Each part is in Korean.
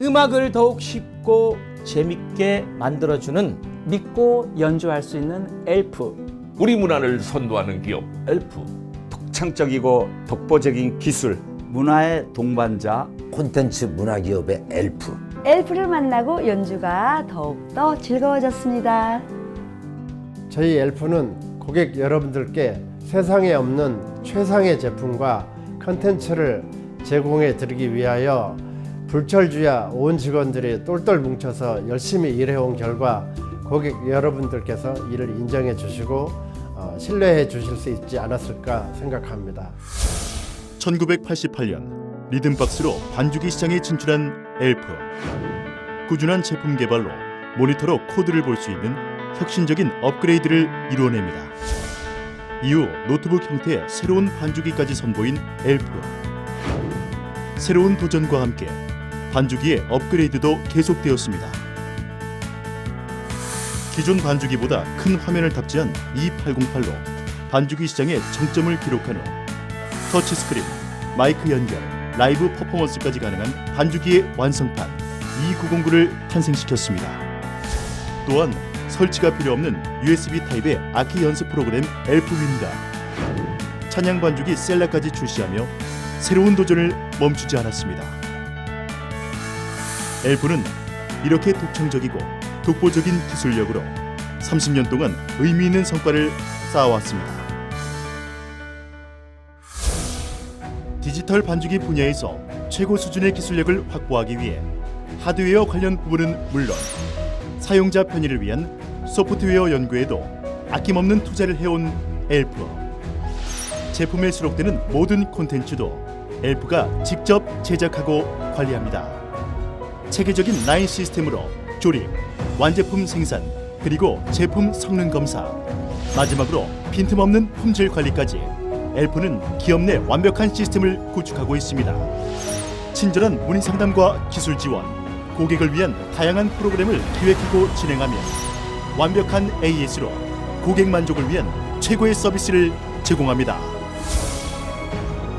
음악을 더욱 쉽고 재밌게 만들어주는 믿고 연주할 수 있는 엘프. 우리 문화를 선도하는 기업 엘프 창적이고 독보적인 기술 문화의 동반자. 콘텐츠 문화기업의 엘프 엘프를 만나고 연주가 더욱더 즐거워졌습니다. 저희 엘프는 고객 여러분들께 세상에 없는 최상의 제품과 컨텐츠를 제공해 드리기 위하여 불철주야 온 직원들이 똘똘 뭉쳐서 열심히 일해온 결과 고객 여러분들께서 이를 인정해 주시고 어, 신뢰해 주실 수 있지 않았을까 생각합니다. 1988년 리듬박스로 반주기 시장에 진출한 엘프. 꾸준한 제품 개발로 모니터로 코드를 볼 수 있는 혁신적인 업그레이드를 이루어냅니다. 이후 노트북 형태의 새로운 반주기까지 선보인 엘프. 새로운 도전과 함께 반주기의 업그레이드도 계속되었습니다. 기존 반주기보다 큰 화면을 탑재한 2808로 반주기 시장의 정점을 기록한 후 터치스크린, 마이크 연결, 라이브 퍼포먼스까지 가능한 반주기의 완성판 290구를 탄생시켰습니다. 또한 설치가 필요 없는 USB 타입의 악기 연습 프로그램 엘프윈과 찬양 반주기 셀라까지 출시하며 새로운 도전을 멈추지 않았습니다. 엘프는 이렇게 독창적이고 독보적인 기술력으로 30년 동안 의미 있는 성과를 쌓아왔습니다. 디지털 반주기 분야에서 최고 수준의 기술력을 확보하기 위해 하드웨어 관련 부분은 물론 사용자 편의를 위한 소프트웨어 연구에도 아낌없는 투자를 해온 엘프. 제품에 수록되는 모든 콘텐츠도 엘프가 직접 제작하고 관리합니다. 체계적인 라인 시스템으로 조립, 완제품 생산, 그리고 제품 성능 검사, 마지막으로 빈틈없는 품질 관리까지 엘프는 기업 내 완벽한 시스템을 구축하고 있습니다. 친절한 문의 상담과 기술 지원, 고객을 위한 다양한 프로그램을 기획하고 진행하며 완벽한 AS로 고객 만족을 위한 최고의 서비스를 제공합니다.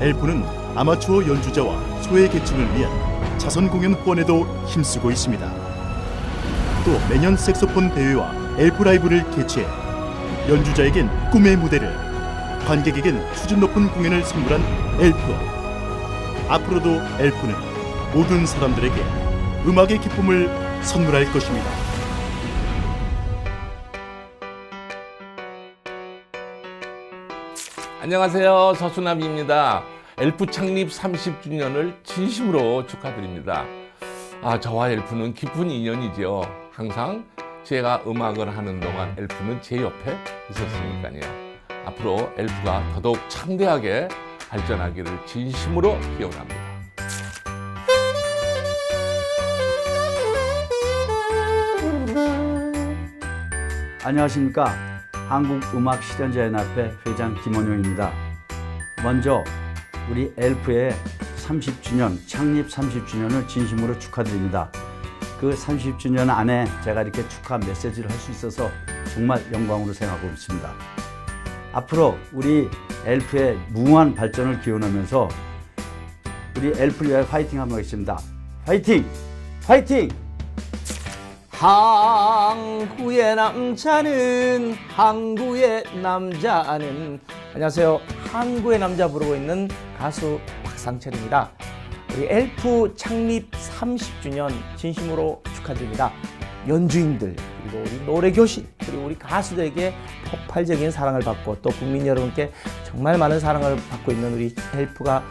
엘프는 아마추어 연주자와 소외 계층을 위한 자선 공연 후원에도 힘쓰고 있습니다. 또 매년 색소폰 대회와 엘프 라이브를 개최해 연주자에겐 꿈의 무대를 관객에겐 수준 높은 공연을 선물한 엘프. 앞으로도 엘프는 모든 사람들에게 음악의 기쁨을 선물할 것입니다. 안녕하세요. 서수남입니다. 엘프 창립 30주년을 진심으로 축하드립니다. 아 저와 엘프는 깊은 인연이지요. 항상 제가 음악을 하는 동안 엘프는 제 옆에 있었으니까요. 앞으로 엘프가 더더욱 창대하게 발전하기를 진심으로 기원합니다. 안녕하십니까. 한국음악실현자연합회 회장 김원용입니다. 먼저 우리 엘프의 30주년, 창립 30주년을 진심으로 축하드립니다. 그 30주년 안에 제가 이렇게 축하 메시지를 할 수 있어서 정말 영광으로 생각하고 있습니다. 앞으로 우리 엘프의 무한 발전을 기원하면서 우리 엘프를 위해 화이팅 한번 하겠습니다. 화이팅! 화이팅! 항구의 남자는 항구의 남자는. 안녕하세요. 항구의 남자 부르고 있는 가수 박상철입니다. 우리 엘프 창립 30주년 진심으로 축하드립니다. 연주인들 그리고 우리 노래 교실 그리고 우리 가수들에게 폭발적인 사랑을 받고 또 국민 여러분께 정말 많은 사랑을 받고 있는 우리 엘프가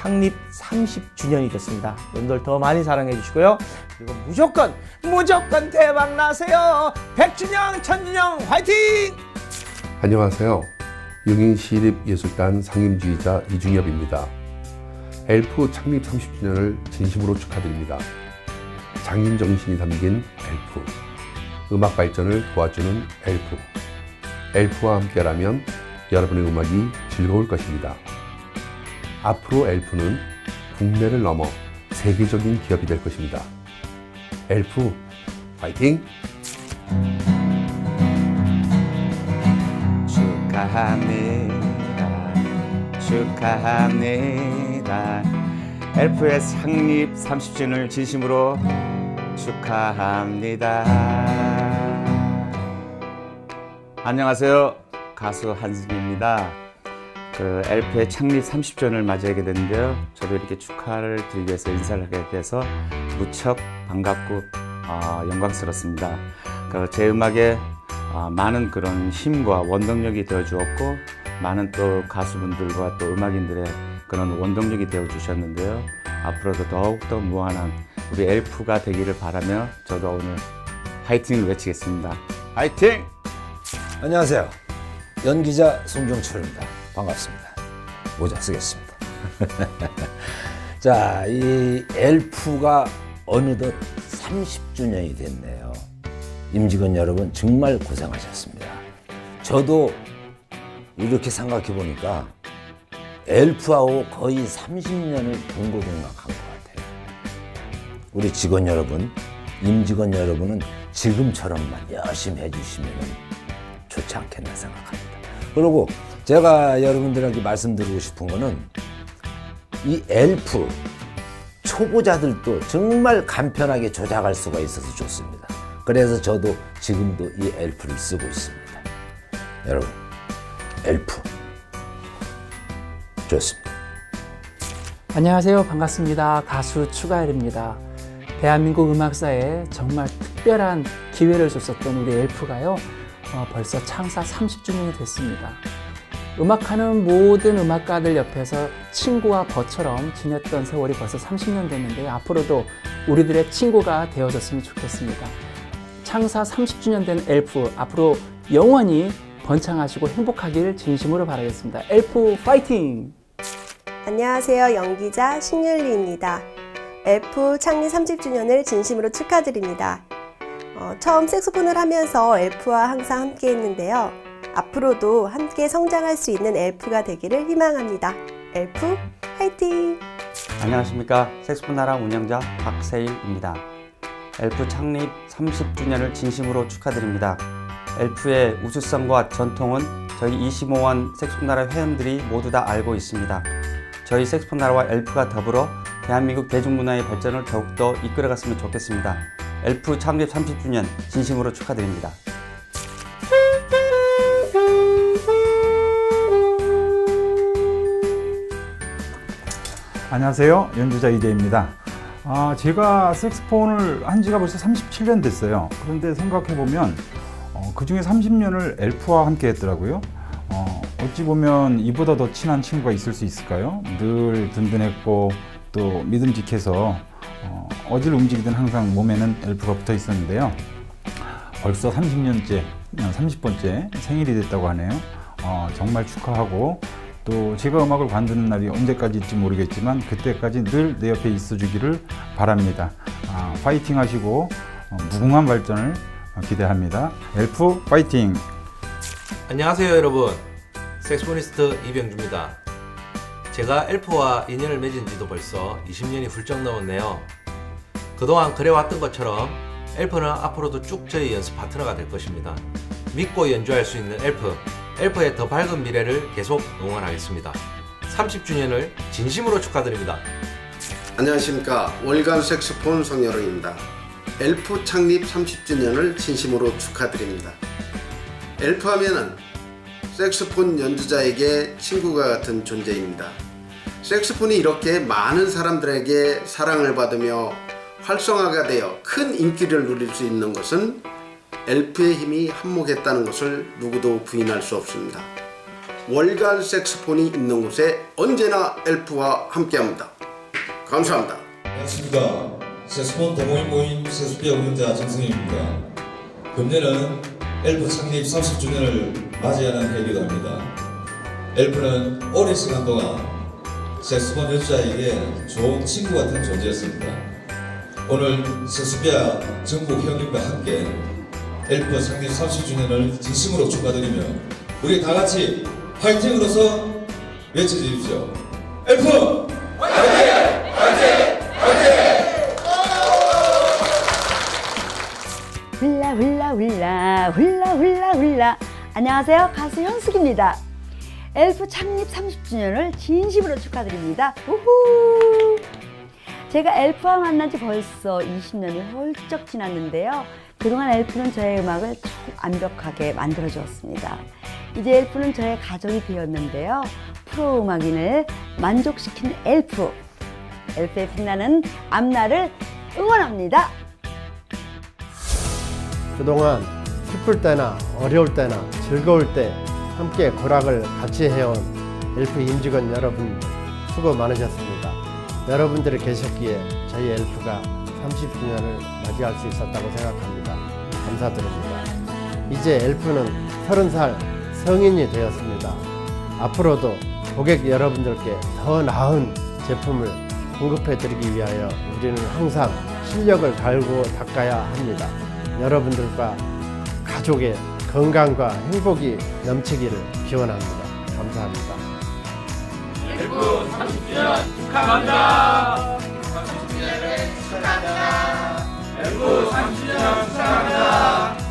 창립 30주년이 됐습니다. 여러분들 더 많이 사랑해 주시고요. 그리고 무조건 무조건 대박 나세요. 100주년 천주년 화이팅! 안녕하세요. 용인 시립예술단 상임지휘자 이중엽입니다. 엘프 창립 30주년을 진심으로 축하드립니다. 장인 정신이 담긴 엘프, 음악 발전을 도와주는 엘프. 엘프와 함께라면 여러분의 음악이 즐거울 것입니다. 앞으로 엘프는 국내를 넘어 세계적인 기업이 될 것입니다. 엘프, 파이팅! 축하합니다 축하합니다. 엘프의 창립 30주년을 진심으로 축하합니다. 안녕하세요. 가수 한승입니다. 그 엘프의 창립 30주년을 맞이하게 됐는데요. 저도 이렇게 축하를 드리기 위해서 인사를 하게 돼서 무척 반갑고 아, 영광스럽습니다. 그 제 음악에 아, 많은 그런 힘과 원동력이 되어 주었고 많은 또 가수분들과 또 음악인들의 그런 원동력이 되어 주셨는데요. 앞으로도 더욱더 무한한 우리 엘프가 되기를 바라며 저도 오늘 화이팅을 외치겠습니다. 화이팅! 안녕하세요. 연기자 송종철입니다. 반갑습니다. 모자 쓰겠습니다. 자, 이 엘프가 어느덧 30주년이 됐네요. 임직원 여러분 정말 고생하셨습니다. 저도 이렇게 생각해 보니까 엘프하고 거의 30년을 동고동락한 것 같아요. 우리 직원 여러분, 임직원 여러분은 지금처럼만 열심히 해주시면 좋지 않겠나 생각합니다. 그리고 제가 여러분들에게 말씀드리고 싶은 거는 이 엘프 초보자들도 정말 간편하게 조작할 수가 있어서 좋습니다. 그래서 저도 지금도 이 엘프를 쓰고 있습니다. 여러분, 엘프 좋습니다. 안녕하세요. 반갑습니다. 가수 추가열입니다. 대한민국 음악사에 정말 특별한 기회를 줬었던 우리 엘프가요. 어, 벌써 창사 30주년이 됐습니다. 음악하는 모든 음악가들 옆에서 친구와 버처럼 지냈던 세월이 벌써 30년 됐는데요. 앞으로도 우리들의 친구가 되어줬으면 좋겠습니다. 창사 30주년 된 엘프 앞으로 영원히 번창하시고 행복하기를 진심으로 바라겠습니다. 엘프 파이팅! 안녕하세요. 연기자 신율리입니다. 엘프 창립 30주년을 진심으로 축하드립니다. 어, 처음 색소폰을 하면서 엘프와 항상 함께 했는데요. 앞으로도 함께 성장할 수 있는 엘프가 되기를 희망합니다. 엘프 화이팅! 안녕하십니까 나라 운영자 박세일입니다. 엘프 창립 30주년을 진심으로 축하드립니다. 엘프의 우수성과 전통은 저희 25원 색소폰 나라 회원들이 모두 다 알고 있습니다. 저희 색소폰 나라와 엘프가 더불어 대한민국 대중문화의 발전을 더욱더 이끌어갔으면 좋겠습니다. 엘프 창립 30주년 진심으로 축하드립니다. 안녕하세요. 연주자 이재입니다. 아, 제가 색스폰을 한 지가 벌써 37년 됐어요. 그런데 생각해보면 어, 그 중에 30년을 엘프와 함께 했더라고요. 어, 어찌 보면 이보다 더 친한 친구가 있을 수 있을까요? 늘 든든했고 또 믿음직해서 어, 어디를 움직이든 항상 몸에는 엘프가 붙어 있었는데요. 벌써 30년째, 30번째 생일이 됐다고 하네요. 어, 정말 축하하고 또 제가 음악을 관두는 날이 언제까지일지 모르겠지만 그때까지 늘 내 옆에 있어 주기를 바랍니다. 아, 파이팅 하시고 어, 무궁한 발전을 기대합니다. 엘프 파이팅! 안녕하세요 여러분 색소니스트 이병주입니다 제가 엘프와 인연을 맺은 지도 벌써 20년이 훌쩍 넘었네요 그동안 그래왔던 것처럼 엘프는 앞으로도 쭉 저희 연습 파트너가 될 것입니다 믿고 연주할 수 있는 엘프 엘프의 더 밝은 미래를 계속 응원하겠습니다 30주년을 진심으로 축하드립니다 안녕하십니까 월간 색소폰 성여롱입니다. 엘프 창립 30주년을 진심으로 축하드립니다. 엘프 하면은 색소폰 연주자에게 친구가 같은 존재입니다. 색소폰이 이렇게 많은 사람들에게 사랑을 받으며 활성화가 되어 큰 인기를 누릴 수 있는 것은 엘프의 힘이 한몫했다는 것을 누구도 부인할 수 없습니다. 월간 색소폰이 있는 곳에 언제나 엘프와 함께합니다. 감사합니다. 안녕하십니까. 세스폰 동호인 모임 세수비아 운영자 정승입니다. 금년은 엘프 창립 30주년을 맞이하는 해기도 합니다. 엘프는 오랜 시간 동안 세스폰 연주자에게 좋은 친구 같은 존재였습니다. 오늘 세수비아 전국 형님과 함께 엘프 창립 30주년을 진심으로 축하드리며 우리 다 같이 파이팅으로서 외쳐주십시오. 엘프! 훌라 훌라 훌라 훌라 훌라 안녕하세요 가수 현숙입니다 엘프 창립 30주년을 진심으로 축하드립니다. 우후! 제가 엘프와 만난 지 벌써 20년이 훌쩍 지났는데요. 그동안 엘프는 저의 음악을 참 완벽하게 만들어 주었습니다. 이제 엘프는 저의 가족이 되었는데요. 프로 음악인을 만족시키는 엘프. 엘프의 빛나는 앞날을 응원합니다. 그동안 슬플 때나 어려울 때나 즐거울 때 함께 고락을 같이 해온 엘프 임직원 여러분 수고 많으셨습니다. 여러분들이 계셨기에 저희 엘프가 30주년을 맞이할 수 있었다고 생각합니다. 감사드립니다. 이제 엘프는 30살 성인이 되었습니다. 앞으로도 고객 여러분들께 더 나은 제품을 공급해 드리기 위하여 우리는 항상 실력을 갈고 닦아야 합니다. 여러분들과 가족의 건강과 행복이 넘치기를 기원합니다. 감사합니다. 엘프 30주년 축하합니다. 30주년을 축하합니다. 엠부 30년 축하합니다.